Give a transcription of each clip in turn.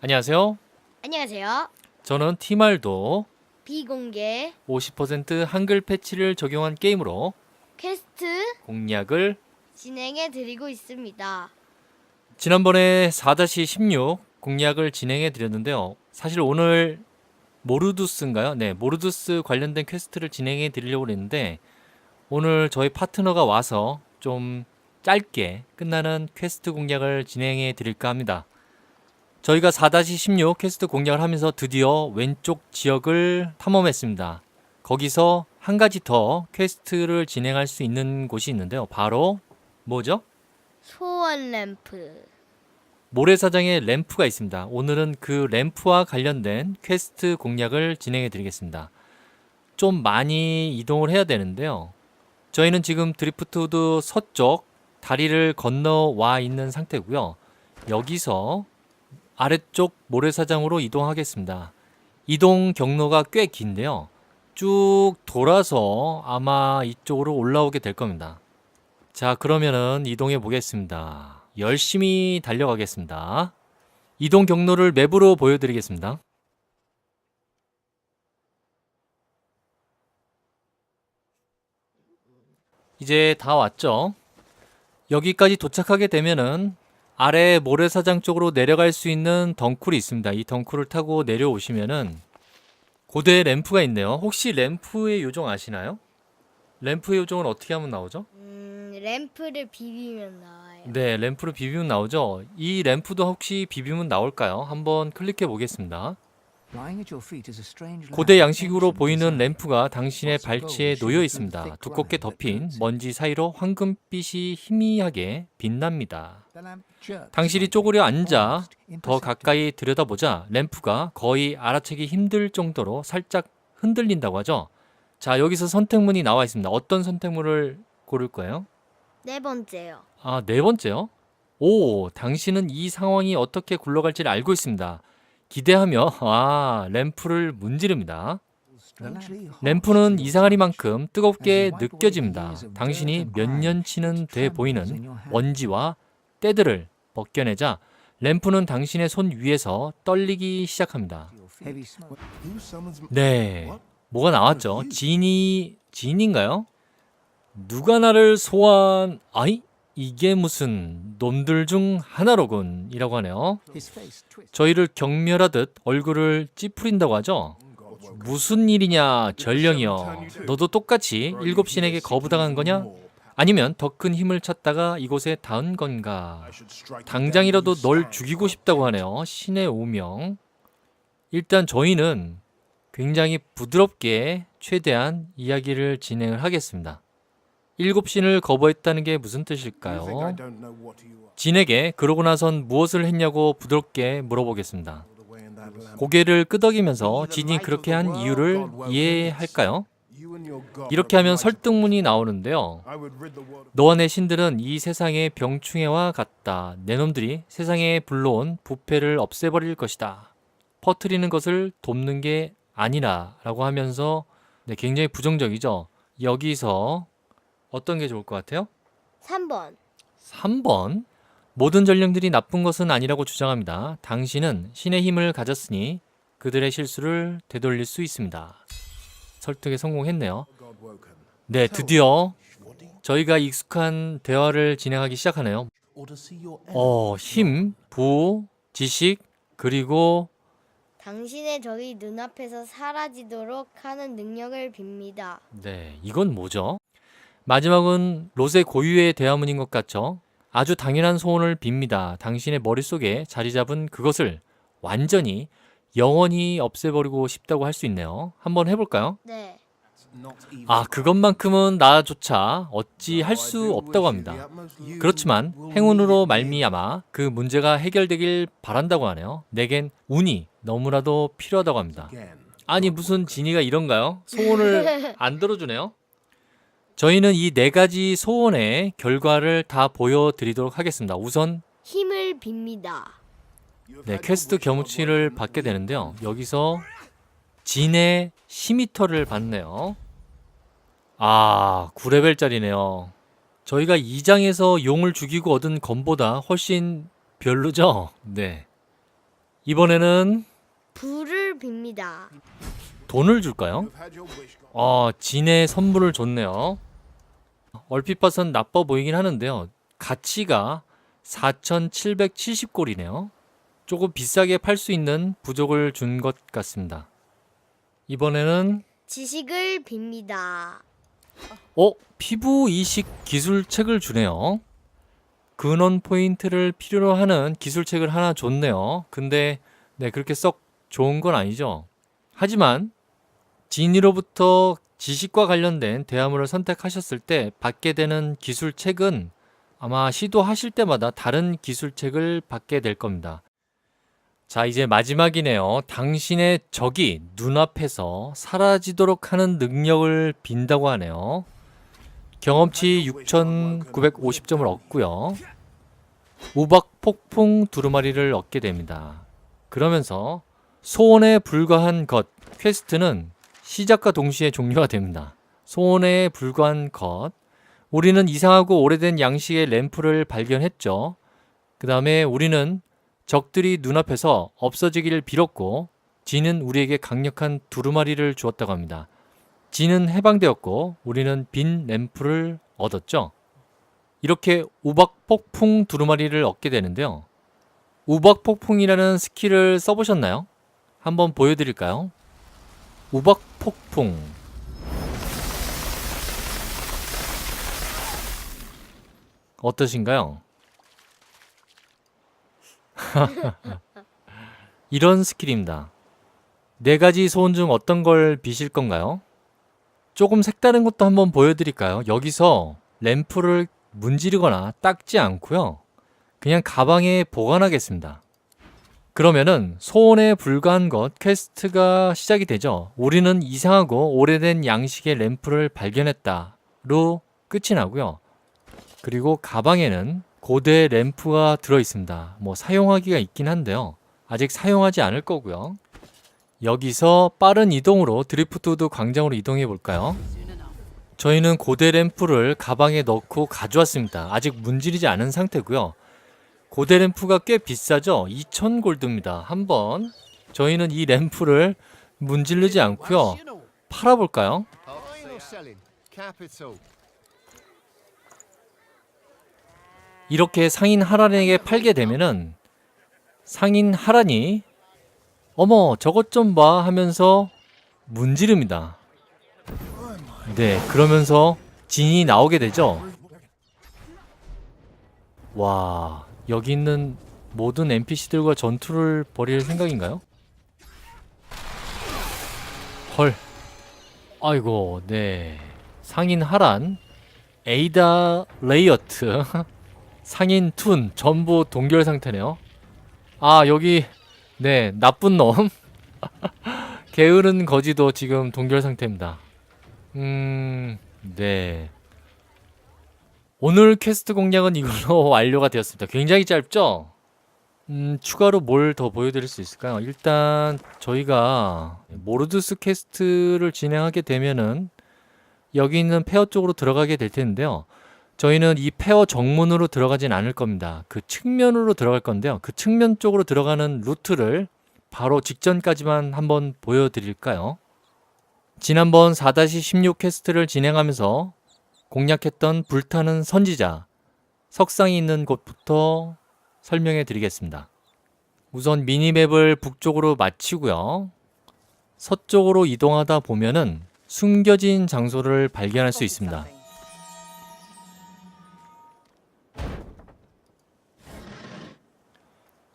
안녕하세요. 안녕하세요. 저는 티말도 비공개 50% 한글 패치를 적용한 게임으로 퀘스트 공략을 진행해 드리고 있습니다. 지난번에 4-16 공략을 진행해 드렸는데요. 사실 오늘 모르두스인가요? 네, 모르두스 관련된 퀘스트를 진행해 드리려고 했는데 오늘 저희 파트너가 와서 좀 짧게 끝나는 퀘스트 공략을 진행해 드릴까 합니다. 저희가 4-16 퀘스트 공략을 하면서 드디어 왼쪽 지역을 탐험했습니다. 거기서 한 가지 더 퀘스트를 진행할 수 있는 곳이 있는데요. 바로 뭐죠? 소원 램프. 모래사장에 램프가 있습니다. 오늘은 그 램프와 관련된 퀘스트 공략을 진행해 드리겠습니다. 좀 많이 이동을 해야 되는데요. 저희는 지금 드리프트우드 서쪽 다리를 건너와 있는 상태고요. 여기서 아래쪽 모래사장으로 이동하겠습니다. 이동 경로가 꽤 긴데요. 쭉 돌아서 아마 이쪽으로 올라오게 될 겁니다. 자, 그러면은 이동해 보겠습니다. 열심히 달려가겠습니다. 이동 경로를 맵으로 보여드리겠습니다. 이제 다 왔죠? 여기까지 도착하게 되면은 아래 모래사장 쪽으로 내려갈 수 있는 덩쿨이 있습니다. 이 덩쿨을 타고 내려오시면은 고대 램프가 있네요. 혹시 램프의 요정 아시나요? 램프의 요정은 어떻게 하면 나오죠? 음, 램프를 비비면 나와요. 네, 램프를 비비면 나오죠. 이 램프도 혹시 비비면 나올까요? 한번 클릭해 보겠습니다. 고대 양식으로 보이는 램프가 당신의 발치에 놓여 있습니다. 두껍게 덮인 먼지 사이로 황금빛이 희미하게 빛납니다. 당신이 쪼그려 앉아 더 가까이 들여다보자 램프가 거의 알아채기 힘들 정도로 살짝 흔들린다고 하죠. 자, 여기서 선택문이 나와 있습니다. 어떤 선택문을 고를 거예요? 네 번째요. 아, 네 번째요? 오, 당신은 이 상황이 어떻게 굴러갈지를 알고 있습니다. 기대하며 아, 램프를 문지릅니다. 램프는 이상하리만큼 뜨겁게 느껴집니다. 당신이 몇 년치는 돼 보이는 먼지와 때들을 벗겨내자 램프는 당신의 손 위에서 떨리기 시작합니다. 네, 뭐가 나왔죠? 진이 진인가요? 누가 나를 소환? 아이 이게 무슨 놈들 중 하나로군 이라고 하네요. 저희를 경멸하듯 얼굴을 찌푸린다고 하죠. 무슨 일이냐 전령이여 너도 똑같이 일곱 신에게 거부당한 거냐? 아니면 더 큰 힘을 찾다가 이곳에 닿은 건가? 당장이라도 널 죽이고 싶다고 하네요. 신의 오명. 일단 저희는 굉장히 부드럽게 최대한 이야기를 진행을 하겠습니다. 일곱 신을 거부했다는 게 무슨 뜻일까요? 진에게 그러고 나선 무엇을 했냐고 부드럽게 물어보겠습니다. 고개를 끄덕이면서 진이 그렇게 한 이유를 이해할까요? 이렇게 하면 설득문이 나오는데요. 너와 내 신들은 이 세상의 병충해와 같다. 내 놈들이 세상에 불러온 부패를 없애버릴 것이다. 퍼뜨리는 것을 돕는 게 아니라 라고 하면서 네, 굉장히 부정적이죠. 여기서 어떤 게 좋을 것 같아요? 3번. 3번. 모든 전령들이 나쁜 것은 아니라고 주장합니다. 당신은 신의 힘을 가졌으니 그들의 실수를 되돌릴 수 있습니다. 설득에 성공했네요. 네, 드디어 저희가 익숙한 대화를 진행하기 시작하네요. 어, 힘, 부, 지식, 그리고 당신의 적이 눈앞에서 사라지도록 하는 능력을 빕니다. 네, 이건 뭐죠? 마지막은 롯의 고유의 대화문인 것 같죠? 아주 당연한 소원을 빕니다. 당신의 머릿속에 자리 잡은 그것을 완전히 영원히 없애버리고 싶다고 할 수 있네요. 한번 해볼까요? 네. 아, 그것만큼은 나조차 어찌 할 수 없다고 합니다. 그렇지만 행운으로 말미암아 그 문제가 해결되길 바란다고 하네요. 내겐 운이 너무나도 필요하다고 합니다. 아니 무슨 지니가 이런가요? 소원을 안 들어주네요. 저희는 이 네 가지 소원의 결과를 다 보여드리도록 하겠습니다. 우선 힘을 빕니다. 네, 퀘스트 경치를 받게 되는데요. 여기서 진의 시미터를 받네요. 아, 9레벨짜리네요. 저희가 2장에서 용을 죽이고 얻은 검보다 훨씬 별로죠? 네. 이번에는 불을 빕니다. 돈을 줄까요? 어, 진의 선물을 줬네요. 얼핏 봐선 나빠 보이긴 하는데요. 가치가 4,770골이네요. 조금 비싸게 팔 수 있는 부족을 준 것 같습니다. 이번에는 지식을 빕니다. 어, 피부 이식 기술책을 주네요. 근원 포인트를 필요로 하는 기술책을 하나 줬네요. 근데 네, 그렇게 썩 좋은 건 아니죠. 하지만 진이로부터 지식과 관련된 대화물을 선택하셨을 때 받게 되는 기술책은 아마 시도하실 때마다 다른 기술책을 받게 될 겁니다. 자, 이제 마지막이네요. 당신의 적이 눈앞에서 사라지도록 하는 능력을 빈다고 하네요. 경험치 6,950점을 얻고요. 우박 폭풍 두루마리를 얻게 됩니다. 그러면서 소원에 불과한 것 퀘스트는 시작과 동시에 종료가 됩니다. 소원에 불과한 것. 우리는 이상하고 오래된 양식의 램프를 발견했죠. 그 다음에 우리는 적들이 눈앞에서 없어지기를 빌었고, 진은 우리에게 강력한 두루마리를 주었다고 합니다. 진은 해방되었고, 우리는 빈 램프를 얻었죠. 이렇게 우박 폭풍 두루마리를 얻게 되는데요. 우박 폭풍이라는 스킬을 써보셨나요? 한번 보여드릴까요? 우박 폭풍. 어떠신가요? 이런 스킬입니다. 네 가지 소원 중 어떤 걸 비실 건가요? 조금 색다른 것도 한번 보여드릴까요? 여기서 램프를 문지르거나 닦지 않고요. 그냥 가방에 보관하겠습니다. 그러면은 소원에 불과한 것 퀘스트가 시작이 되죠. 우리는 이상하고 오래된 양식의 램프를 발견했다로 끝이 나고요. 그리고 가방에는 고대 램프가 들어 있습니다. 뭐 사용하기가 있긴 한데요. 아직 사용하지 않을 거고요. 여기서 빠른 이동으로 드리프트우드 광장으로 이동해 볼까요? 저희는 고대 램프를 가방에 넣고 가져왔습니다. 아직 문지르지 않은 상태고요. 고대 램프가 꽤 비싸죠? 2,000 골드입니다. 한번 저희는 이 램프를 문지르지 않고요. 팔아볼까요? 이렇게 상인 하란에게 팔게 되면은 상인 하란이 어머 저것 좀 봐 하면서 문지릅니다. 네, 그러면서 진이 나오게 되죠. 와, 여기 있는 모든 NPC들과 전투를 벌일 생각인가요? 헐. 아이고, 네. 상인 하란, 에이다 레이어트, 상인 툰 전부 동결 상태네요. 아, 여기 네, 나쁜 놈. 게으른 거지도 지금 동결 상태입니다. 음, 네. 오늘 퀘스트 공략은 이걸로 완료가 되었습니다. 굉장히 짧죠? 음, 추가로 뭘 더 보여드릴 수 있을까요? 일단 저희가 모르드스 퀘스트를 진행하게 되면은 여기 있는 페어 쪽으로 들어가게 될 텐데요. 저희는 이 페어 정문으로 들어가진 않을 겁니다. 그 측면으로 들어갈 건데요. 그 측면 쪽으로 들어가는 루트를 바로 직전까지만 한번 보여드릴까요? 지난번 4-16 퀘스트를 진행하면서 공략했던 불타는 선지자, 석상이 있는 곳부터 설명해 드리겠습니다. 우선 미니맵을 북쪽으로 마치고요. 서쪽으로 이동하다 보면은 숨겨진 장소를 발견할 수 있습니다.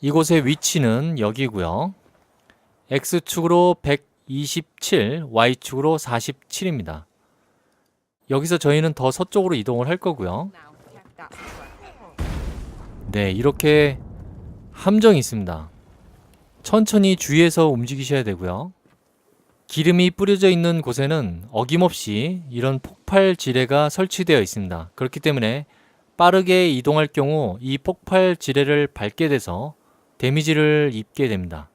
이곳의 위치는 여기고요. X축으로 127, Y축으로 47입니다. 여기서 저희는 더 서쪽으로 이동을 할 거고요. 네, 이렇게 함정이 있습니다. 천천히 주위에서 움직이셔야 되고요. 기름이 뿌려져 있는 곳에는 어김없이 이런 폭발 지뢰가 설치되어 있습니다. 그렇기 때문에 빠르게 이동할 경우 이 폭발 지뢰를 밟게 돼서 데미지를 입게 됩니다.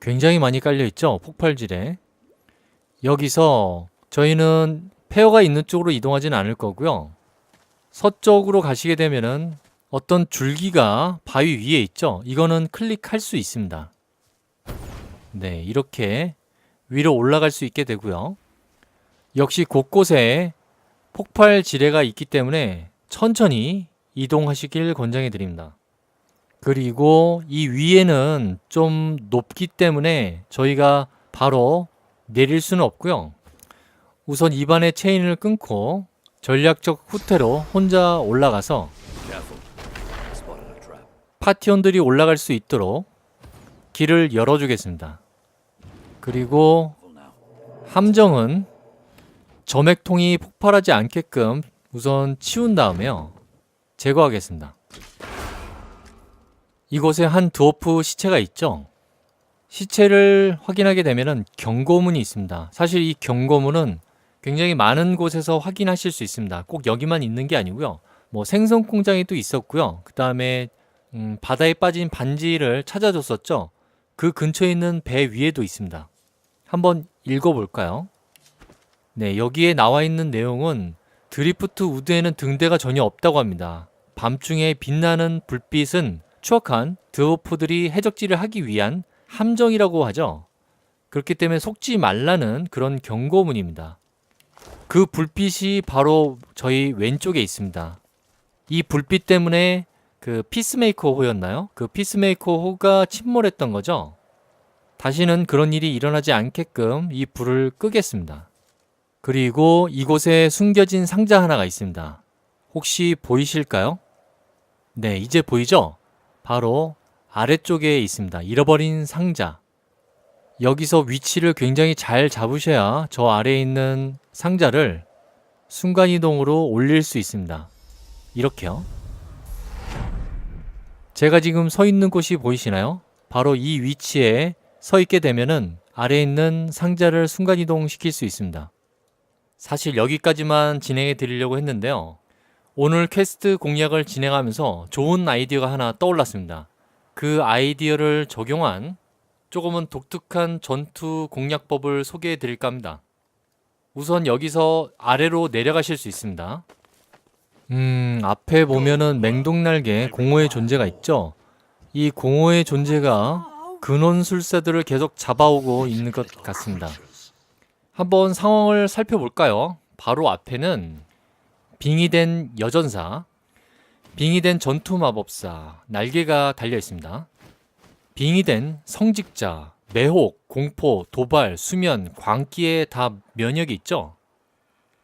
굉장히 많이 깔려 있죠? 폭발 지뢰. 여기서 저희는 페어가 있는 쪽으로 이동하지는 않을 거고요. 서쪽으로 가시게 되면은 어떤 줄기가 바위 위에 있죠? 이거는 클릭할 수 있습니다. 네, 이렇게 위로 올라갈 수 있게 되고요. 역시 곳곳에 폭발 지뢰가 있기 때문에 천천히 이동하시길 권장해 드립니다. 그리고 이 위에는 좀 높기 때문에 저희가 바로 내릴 수는 없고요. 우선 입안의 체인을 끊고 전략적 후퇴로 혼자 올라가서 파티원들이 올라갈 수 있도록 길을 열어주겠습니다. 그리고 함정은 점액통이 폭발하지 않게끔 우선 치운 다음에요. 제거하겠습니다. 이곳에 한 드워프 시체가 있죠. 시체를 확인하게 되면은 경고문이 있습니다. 사실 이 경고문은 굉장히 많은 곳에서 확인하실 수 있습니다. 꼭 여기만 있는 게 아니고요. 뭐 생선 공장에 또 있었고요. 그 다음에 음, 바다에 빠진 반지를 찾아줬었죠. 그 근처에 있는 배 위에도 있습니다. 한번 읽어볼까요? 네, 여기에 나와 있는 내용은 드리프트 우드에는 등대가 전혀 없다고 합니다. 밤중에 빛나는 불빛은 추악한 드워프들이 해적질을 하기 위한 함정이라고 하죠. 그렇기 때문에 속지 말라는 그런 경고문입니다. 그 불빛이 바로 저희 왼쪽에 있습니다. 이 불빛 때문에 그 피스메이커 호였나요? 그 피스메이커 호가 침몰했던 거죠. 다시는 그런 일이 일어나지 않게끔 이 불을 끄겠습니다. 그리고 이곳에 숨겨진 상자 하나가 있습니다. 혹시 보이실까요? 네, 이제 보이죠? 바로 아래쪽에 있습니다. 잃어버린 상자. 여기서 위치를 굉장히 잘 잡으셔야 저 아래에 있는 상자를 순간이동으로 올릴 수 있습니다. 이렇게요. 제가 지금 서 있는 곳이 보이시나요? 바로 이 위치에 서 있게 되면은 아래에 있는 상자를 순간이동 시킬 수 있습니다. 사실 여기까지만 진행해 드리려고 했는데요. 오늘 퀘스트 공략을 진행하면서 좋은 아이디어가 하나 떠올랐습니다. 그 아이디어를 적용한 조금은 독특한 전투 공략법을 소개해 드릴까 합니다. 우선 여기서 아래로 내려가실 수 있습니다. 음, 앞에 보면은 맹독날개 공허의 존재가 있죠? 이 공허의 존재가 근원술사들을 계속 잡아오고 있는 것 같습니다. 한번 상황을 살펴볼까요? 바로 앞에는 빙의된 여전사, 빙의된 전투 마법사, 날개가 달려 있습니다. 빙의된 성직자, 매혹, 공포, 도발, 수면, 광기에 다 면역이 있죠.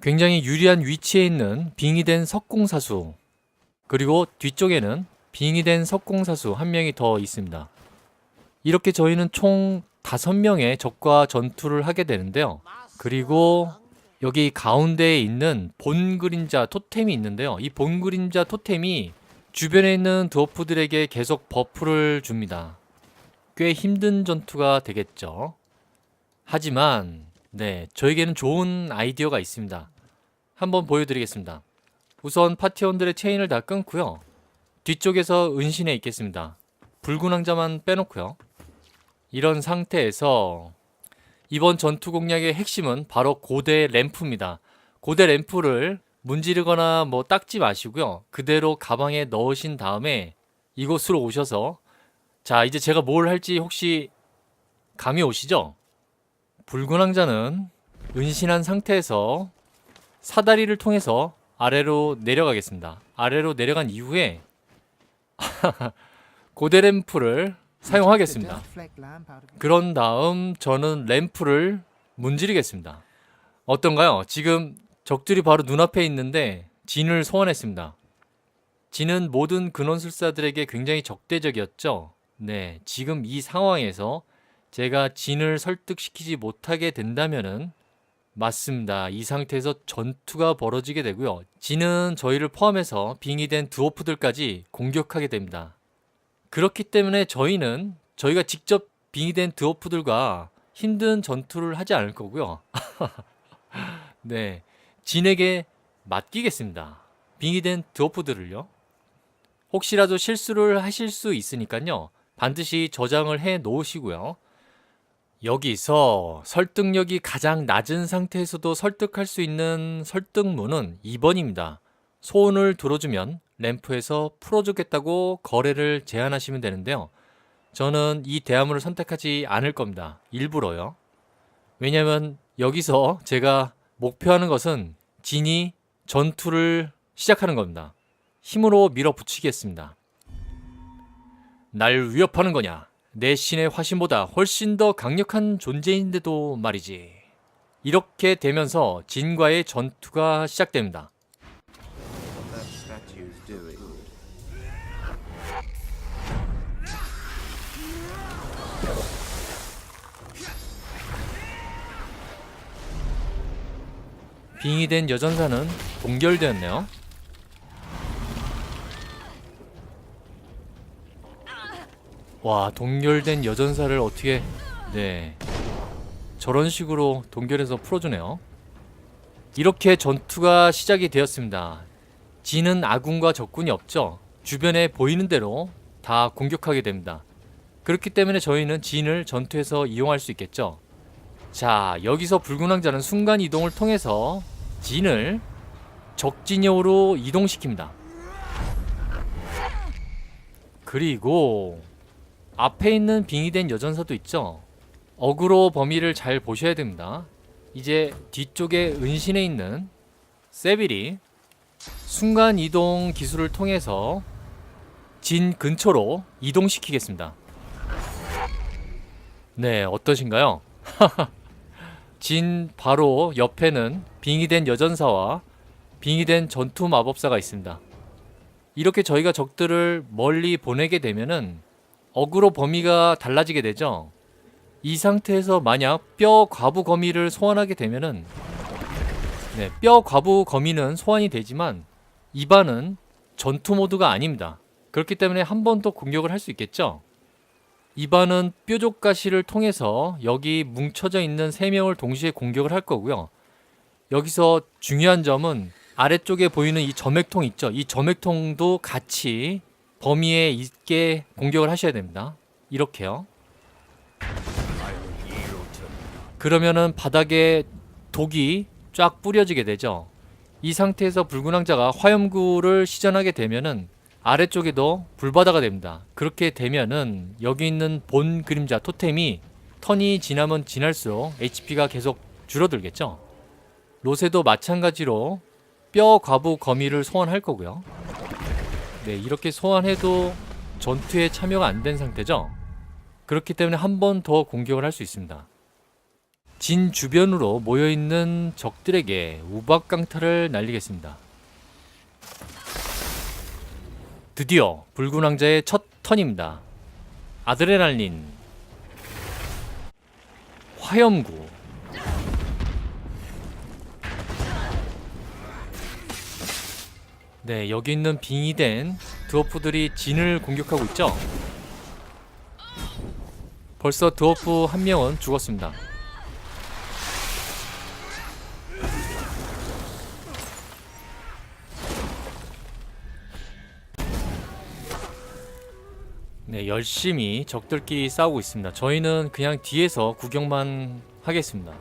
굉장히 유리한 위치에 있는 빙의된 석공사수, 그리고 뒤쪽에는 빙의된 석공사수 한 명이 더 있습니다. 이렇게 저희는 총 다섯 명의 적과 전투를 하게 되는데요. 그리고 여기 가운데에 있는 본 그림자 토템이 있는데요. 이 본 그림자 토템이 주변에 있는 드워프들에게 계속 버프를 줍니다. 꽤 힘든 전투가 되겠죠. 하지만 네, 저에게는 좋은 아이디어가 있습니다. 한번 보여드리겠습니다. 우선 파티원들의 체인을 다 끊고요. 뒤쪽에서 은신해 있겠습니다. 붉은 왕자만 빼놓고요. 이런 상태에서 이번 전투 공략의 핵심은 바로 고대 램프입니다. 고대 램프를 문지르거나 뭐 닦지 마시고요. 그대로 가방에 넣으신 다음에 이곳으로 오셔서 자, 이제 제가 뭘 할지 혹시 감이 오시죠? 붉은 왕자는 은신한 상태에서 사다리를 통해서 아래로 내려가겠습니다. 아래로 내려간 이후에 고대 램프를 사용하겠습니다. 그런 다음 저는 램프를 문지르겠습니다. 어떤가요? 지금 적들이 바로 눈앞에 있는데 진을 소환했습니다. 진은 모든 근원술사들에게 굉장히 적대적이었죠. 네, 지금 이 상황에서 제가 진을 설득시키지 못하게 된다면은 맞습니다. 이 상태에서 전투가 벌어지게 되고요. 진은 저희를 포함해서 빙의된 드워프들까지 공격하게 됩니다. 그렇기 때문에 저희는 저희가 직접 빙의된 드워프들과 힘든 전투를 하지 않을 거고요. 네, 진에게 맡기겠습니다. 빙의된 드워프들을요. 혹시라도 실수를 하실 수 있으니까요. 반드시 저장을 해 놓으시고요. 여기서 설득력이 가장 낮은 상태에서도 설득할 수 있는 설득문은 2번입니다. 소원을 들어주면 램프에서 풀어주겠다고 거래를 제안하시면 되는데요. 저는 이 대화물을 선택하지 않을 겁니다. 일부러요. 왜냐면 여기서 제가 목표하는 것은 진이 전투를 시작하는 겁니다. 힘으로 밀어붙이겠습니다. 날 위협하는 거냐? 내 신의 화신보다 훨씬 더 강력한 존재인데도 말이지. 이렇게 되면서 진과의 전투가 시작됩니다. Doing. 빙의된 여전사는 동결되었네요. 와, 동결된 여전사를 어떻게 네. 저런 식으로 동결해서 풀어주네요. 이렇게 전투가 시작이 되었습니다. 진은 아군과 적군이 없죠. 주변에 보이는 대로 다 공격하게 됩니다. 그렇기 때문에 저희는 진을 전투에서 이용할 수 있겠죠. 자, 여기서 붉은 왕자는 순간 이동을 통해서 진을 적진역으로 이동시킵니다. 그리고 앞에 있는 빙의된 여전사도 있죠. 어그로 범위를 잘 보셔야 됩니다. 이제 뒤쪽에 은신해 있는 세빌이 순간 이동 기술을 통해서 진 근처로 이동시키겠습니다. 네, 어떠신가요? 진 바로 옆에는 빙의된 여전사와 빙의된 전투 마법사가 있습니다. 이렇게 저희가 적들을 멀리 보내게 되면은 어그로 범위가 달라지게 되죠. 이 상태에서 만약 뼈 과부 거미를 소환하게 되면은 네, 뼈 과부 거미는 소환이 되지만 이반은 전투 모드가 아닙니다. 그렇기 때문에 한 번 더 공격을 할 수 있겠죠. 이반은 뾰족 가시를 통해서 여기 뭉쳐져 있는 세 명을 동시에 공격을 할 거고요. 여기서 중요한 점은 아래쪽에 보이는 이 점액통 있죠. 이 점액통도 같이 범위에 있게 공격을 하셔야 됩니다. 이렇게요. 그러면은 바닥에 독이 쫙 뿌려지게 되죠. 이 상태에서 붉은 왕자가 화염구를 시전하게 되면은 아래쪽에도 불바다가 됩니다. 그렇게 되면은 여기 있는 본 그림자 토템이 턴이 지나면 지날수록 HP가 계속 줄어들겠죠. 로세도 마찬가지로 뼈 과부 거미를 소환할 거고요. 네, 이렇게 소환해도 전투에 참여가 안 된 상태죠. 그렇기 때문에 한 번 더 공격을 할 수 있습니다. 진 주변으로 모여 있는 적들에게 우박 강타를 날리겠습니다. 드디어 붉은 왕자의 첫 턴입니다. 아드레날린 화염구 네 여기 있는 빙의된 드워프들이 진을 공격하고 있죠 벌써 드워프 한 명은 죽었습니다 네, 열심히 적들끼리 싸우고 있습니다. 저희는 그냥 뒤에서 구경만 하겠습니다.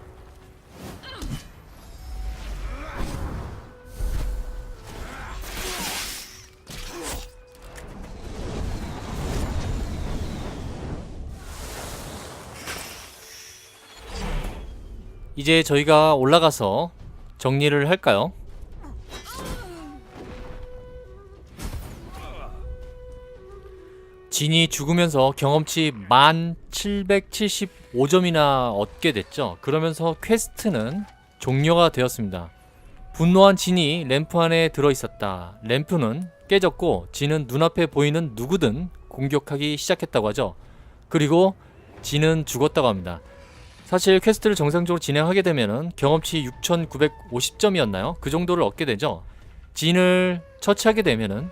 이제 저희가 올라가서 정리를 할까요? 진이 죽으면서 경험치 1775점이나 얻게 됐죠. 그러면서 퀘스트는 종료가 되었습니다. 분노한 진이 램프 안에 들어 있었다. 램프는 깨졌고 진은 눈앞에 보이는 누구든 공격하기 시작했다고 하죠. 그리고 진은 죽었다고 합니다. 사실 퀘스트를 정상적으로 진행하게 되면은 경험치 6950점이었나요? 그 정도를 얻게 되죠. 진을 처치하게 되면은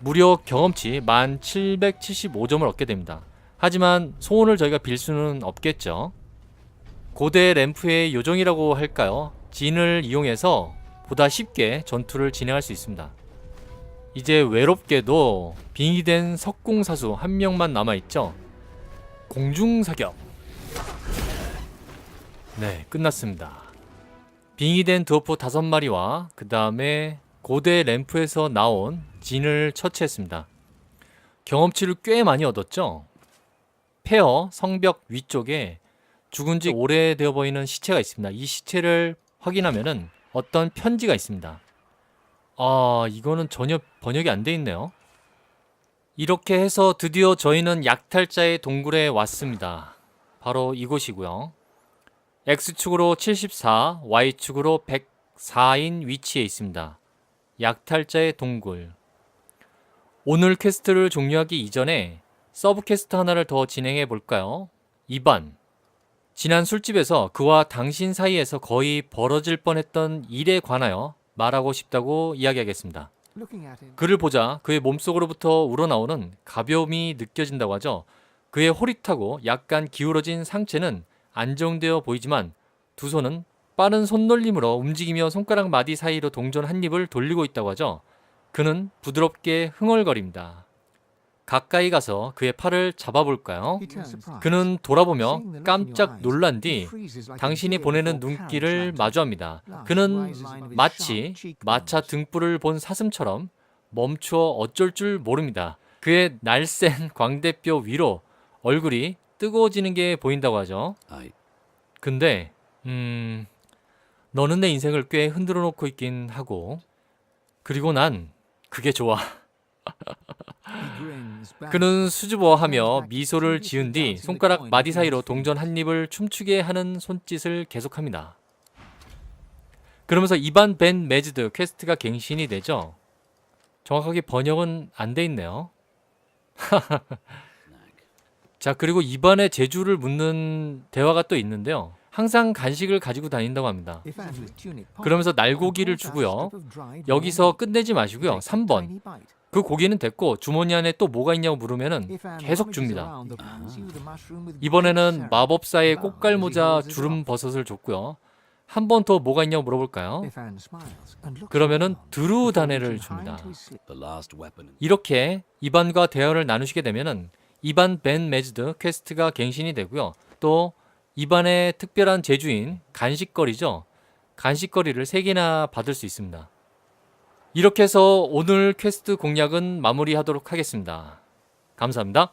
무려 경험치 1775점을 얻게 됩니다. 하지만 소원을 저희가 빌 수는 없겠죠. 고대 램프의 요정이라고 할까요? 진을 이용해서 보다 쉽게 전투를 진행할 수 있습니다. 이제 외롭게도 빙의된 석궁사수 한 명만 남아있죠. 공중사격. 네, 끝났습니다. 빙의된 드워프 다섯 마리와 그 다음에 고대 램프에서 나온 진을 처치했습니다. 경험치를 꽤 많이 얻었죠? 폐허 성벽 위쪽에 죽은 지 오래되어 보이는 시체가 있습니다. 이 시체를 확인하면은 어떤 편지가 있습니다. 아, 이거는 전혀 번역이 안 돼 있네요. 이렇게 해서 드디어 저희는 약탈자의 동굴에 왔습니다. 바로 이곳이고요. X축으로 74, Y축으로 104인 위치에 있습니다. 약탈자의 동굴. 오늘 퀘스트를 종료하기 이전에 서브 퀘스트 하나를 더 진행해 볼까요? 2번. 지난 술집에서 그와 당신 사이에서 거의 벌어질 뻔했던 일에 관하여 말하고 싶다고 이야기하겠습니다. 그를 보자 그의 몸속으로부터 우러나오는 가벼움이 느껴진다고 하죠. 그의 호릿하고 약간 기울어진 상체는 안정되어 보이지만 두 손은 빠른 손놀림으로 움직이며 손가락 마디 사이로 동전 한 입을 돌리고 있다고 하죠. 그는 부드럽게 흥얼거립니다. 가까이 가서 그의 팔을 잡아볼까요? 그는 돌아보며 깜짝 놀란 뒤 당신이 보내는 눈길을 마주합니다. 그는 마치 마차. 등불을 본 사슴처럼 멈추어 어쩔 줄 모릅니다. 그의 날쌘 광대뼈 위로 얼굴이 뜨거워지는 게 보인다고 하죠. I 근데 음 너는 내 인생을 꽤 흔들어 놓고 있긴 하고 그리고 난 그게 좋아. 그는 수줍어하며 미소를 지은 뒤 손가락 마디 사이로 동전 한 입을 춤추게 하는 손짓을 계속합니다. 그러면서 이반 벤 매즈드 퀘스트가 갱신이 되죠. 정확하게 번역은 안 돼 있네요. 자, 그리고 이반의 재주를 묻는 대화가 또 있는데요. 항상 간식을 가지고 다닌다고 합니다. 그러면서 날고기를 주고요. 여기서. 끝내지 마시고요. Takes a 3번. tiny bite. 그 고기는 됐고 주머니 안에 또 뭐가 있냐고 물으면은 계속 줍니다. 이번에는. 마법사의 Bows 꽃갈 as he 모자 holds it 주름. 버섯을 줬고요. 한 번 더 뭐가 있냐고 물어볼까요? 그러면은 드루 reaching 줍니다. 이렇게 이반과 대화를 나누시게 되면은 이반 벤 매즈드 퀘스트가 갱신이 되고요. 또 이반의 특별한 제주인 간식거리죠. 간식거리를 3개나 받을 수 있습니다. 이렇게 해서 오늘 퀘스트 공략은 마무리하도록 하겠습니다. 감사합니다.